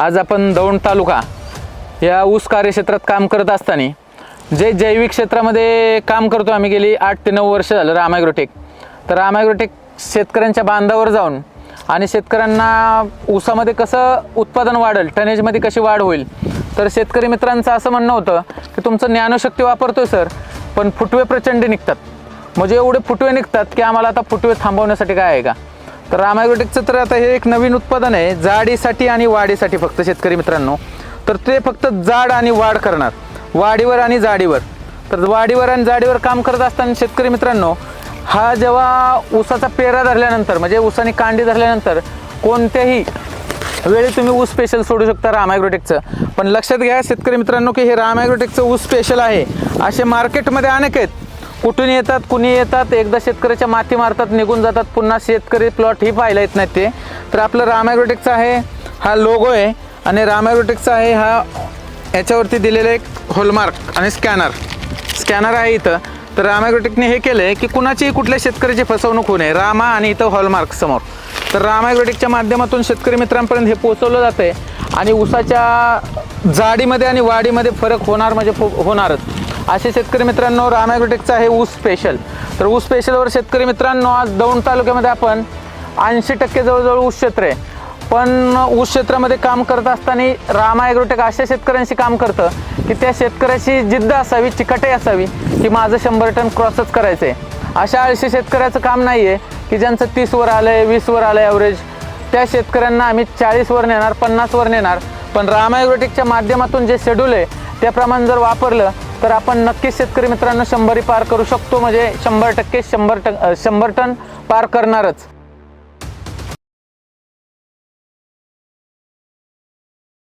आज आपण दौंड तालुका या ऊस कार्यक्षेत्रात काम करत असताना जे जैविक क्षेत्रामध्ये काम करतो आम्ही गेली आठ ते नऊ वर्ष झालं रामायग्रोटेक तर रामायग्रोटेक शेतकऱ्यांच्या बांधावर जाऊन आणि शेतकऱ्यांना ऊसामध्ये कसं उत्पादन वाढेल टनेजमध्ये कशी वाढ होईल तर शेतकरी मित्रांचं असं म्हणणं होतं की तुमचं ज्ञानशक्ती वापरतोय सर पण फुटवे प्रचंड निघतात. म्हणजे एवढे फुटवे निघतात की आम्हाला आता फुटवे थांबवण्यासाठी काय आहे का? तर रामायग्रोटेकचं तर आता हे एक नवीन उत्पादन आहे. जाडीसाठी आणि वाढीसाठी फक्त शेतकरी मित्रांनो. तर ते फक्त जाड आणि वाढ करणार. वाढीवर आणि जाडीवर. तर वाढीवर आणि जाडीवर काम करत असताना शेतकरी मित्रांनो हा जेव्हा ऊसाचा पेरा धरल्यानंतर म्हणजे ऊसाने कांडी धरल्यानंतर कोणत्याही वेळी तुम्ही ऊस स्पेशल सोडू शकता रामायग्रोटेकचं. पण लक्षात घ्या शेतकरी मित्रांनो की हे रामायग्रोटेकचं ऊस स्पेशल आहे. असे मार्केटमध्ये अनेक आहेत. कुठून येतात कुणी येतात एकदा शेतकऱ्याच्या माती मारतात निघून जातात. पुन्हा शेतकरी प्लॉट ही पाहायला येत नाहीत ते. तर आपलं रामॅग्रोटेकचा आहे हा लोगो आहे. आणि रामॅग्रोटेकचा आहे हा याच्यावरती दिलेलं एक हॉलमार्क आणि स्कॅनर स्कॅनर आहे इथं. तर रामॅग्रोटेकने हे केलं आहे की कुणाचीही कुठल्या शेतकऱ्याची फसवणूक होऊ नये. रामा आणि इथं हॉलमार्क समोर. तर रामॅग्रोटेकच्या माध्यमातून शेतकरी मित्रांपर्यंत हे पोचवलं जातं आहे आणि ऊसाच्या जाडीमध्ये आणि वाढीमध्ये फरक होणार म्हणजे फो- होणारच. असे शेतकरी मित्रांनो रामॅग्रोटेकचं आहे ऊस स्पेशल तर ऊस स्पेशलवर शेतकरी मित्रांनो आज दौंड तालुक्यामध्ये आपण ऐंशी टक्के जवळजवळ ऊस क्षेत्र आहे. पण ऊस क्षेत्रामध्ये काम करत असताना रामा ॲग्रोटेक अशा शेतकऱ्यांशी काम करतं की त्या शेतकऱ्याची जिद्द असावी चिकटही असावी की माझं शंभर टन क्रॉसच करायचं आहे अशा आळशी शेतकऱ्याचं काम नाही आहे की ज्यांचं तीसवर आलं आहे वीसवर आलं आहे ॲव्हरेज त्या शेतकऱ्यांना आम्ही चाळीसवर नेणार पन्नासवर नेणार. पण रामा ॲग्रोटेकच्या माध्यमातून जे शेड्यूल आहे त्याप्रमाणे जर वापरलं तर आपण नक्कीच शेतकरी मित्रांनो शंभरी पार करू शकतो. म्हणजे शंभर टक्के शंभर टन शंभर टन पार करणारच.